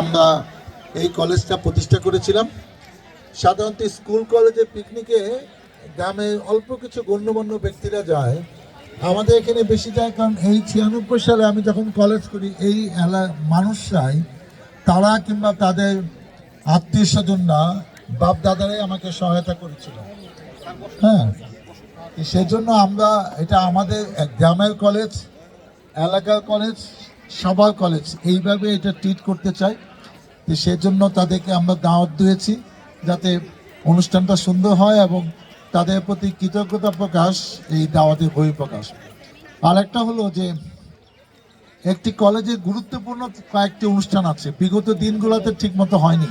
আমরা এই কলেজটা প্রতিষ্ঠা করেছিলাম। সাধারণত স্কুল, কলেজে পিকনিকে গ্রামে অল্প কিছু গণ্যমান্য ব্যক্তিরা যায়। আমাদের এখানে বেশি যায় কারণ এই ছিয়ানব্বই সালে আমি যখন কলেজ করি, এই এলা, মানুষরাই তারা কিংবা তাদের আত্মীয় স্বজনরা বাপ দাদারাই আমাকে সহায়তা করেছিল। হ্যাঁ তো সেজন্য আমরা এটা আমাদের গ্রামের কলেজ, এলাকার কলেজ, সবার কলেজ। এইভাবে এটা ট্রিট করতে চাই। তো সেজন্য তাদেরকে আমরা দাওয়াত দিয়েছি যাতে অনুষ্ঠানটা সুন্দর হয় এবং তাদের প্রতি কৃতজ্ঞতা প্রকাশ, এই দাওয়াতের বই প্রকাশ। আর একটা হলো যে, একটি কলেজে গুরুত্বপূর্ণ কয়েকটি অনুষ্ঠান আছে। বিগত দিনগুলোতে ঠিকমতো হয়নি।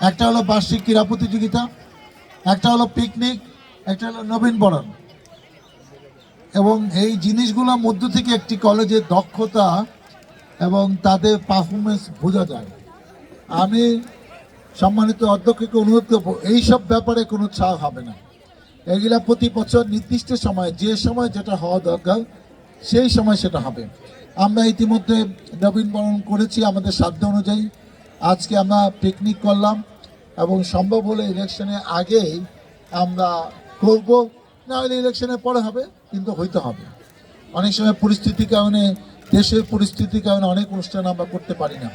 একটা হলো বার্ষিক ক্রীড়া প্রতিযোগিতা, একটা হলো পিকনিক, একটা হলো নবীন বরণ। এবং এই জিনিসগুলোর মধ্য থেকে একটি কলেজের দক্ষতা এবং তাদের পারফরমেন্স বোঝা যায়। আমি সম্মানিত অধ্যক্ষকে অনুরোধ করব, এইসব ব্যাপারে কোনো ছাড় হবে না। এগুলা প্রতি বছর নির্দিষ্ট সময়, যে সময় যেটা হওয়া দরকার, সেই সময় সেটা হবে। আমরা ইতিমধ্যে নবীনবরণ করেছি আমাদের সাধ্য অনুযায়ী। আজকে আমরা পিকনিক করলাম এবং সম্ভব হলে ইলেকশনের আগেই আমরা করব। না হলে ইলেকশনের পরে হবে, কিন্তু হইতে হবে। অনেক সময় পরিস্থিতির কারণে, দেশের পরিস্থিতির কারণে অনেক অনুষ্ঠান আমরা করতে পারি না।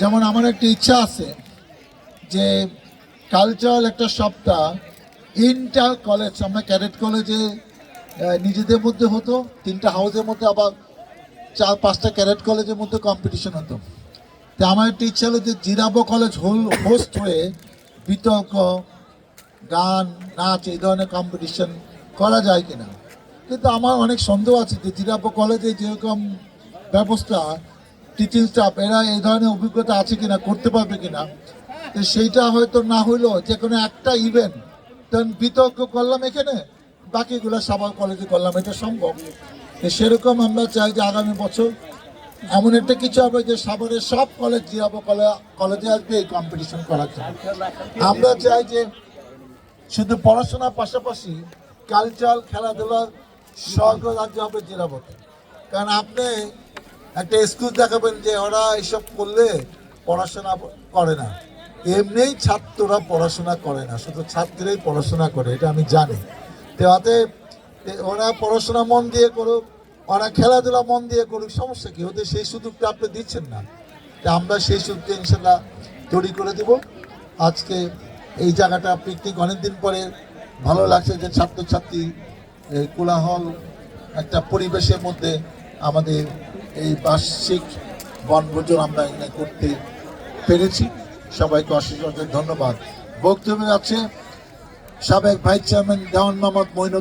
যেমন আমার একটা ইচ্ছা আছে যে কালচারাল একটা সপ্তাহ ইন্টার কলেজ আমরা ক্যাডেট কলেজে নিজেদের মধ্যে হতো, তিনটা হাউসের মধ্যে আবার চার, পাঁচটা ক্যাডেট কলেজের মধ্যে কম্পিটিশন হতো। তো আমার একটা ইচ্ছা হলো যে জিরাবো কলেজ হোল হোস্ট হয়ে বিতর্ক, গান, নাচ এই ধরনের কম্পিটিশন করা যায় কিনা। কিন্তু আমার অনেক সন্দেহ আছে যে জিরাবো কলেজে যেরকম ব্যবস্থা টিচিং স্টাফ, এরা এই ধরনের অভিজ্ঞতা আছে কিনা, করতে পারবে কিনা, তো সেইটা হয়তো না হইলেও যে কোনো একটা ইভেন্ট তখন বিতর্ক করলাম এখানে, বাকিগুলো সাবার কলেজে করলাম, এটা সম্ভব। সেরকম আমরা চাই যে আগামী বছর এমন একটা কিছু হবে যে সাভারের সব কলেজ জিরাবো কলেজে আসবে এই কম্পিটিশন করার জন্য। আমরা চাই যে শুধু পড়াশোনার পাশাপাশি কালচার খেলাধুলার স্বর্গ রাজ্য হবে জেলাবতে কারণ আপনি একটা স্কুল দেখাবেন যে ওরা এসব করলে পড়াশোনা করে না। এমনিই ছাত্ররা পড়াশোনা করে না, শুধু ছাত্ররাই পড়াশোনা করে, এটা আমি জানি। তো অতএব ওরা পড়াশোনা মন দিয়ে করুক, ওরা খেলাধুলা মন দিয়ে করুক, সমস্যা কি? ওদের সেই সুযোগটা আপনি দিচ্ছেন না। তা আমরা সেই সুযোগটা ইনশাল্লাহ তৈরি করে দেব। আজকে এই জায়গাটা পিকনিক অনেকদিন পরে ভালো লাগছে যে ছাত্রছাত্রী কোলাহল একটা পরিবেশের মধ্যে আমাদের এই বার্ষিক বনভোজন আমরা এখানে করতে পেরেছি। সবাইকে অশেষ ধন্যবাদ। বক্তব্য আছে সাবেক ভাইস চেয়ারম্যান দেওয়ান মোহাম্মদ মইনুদ্দিন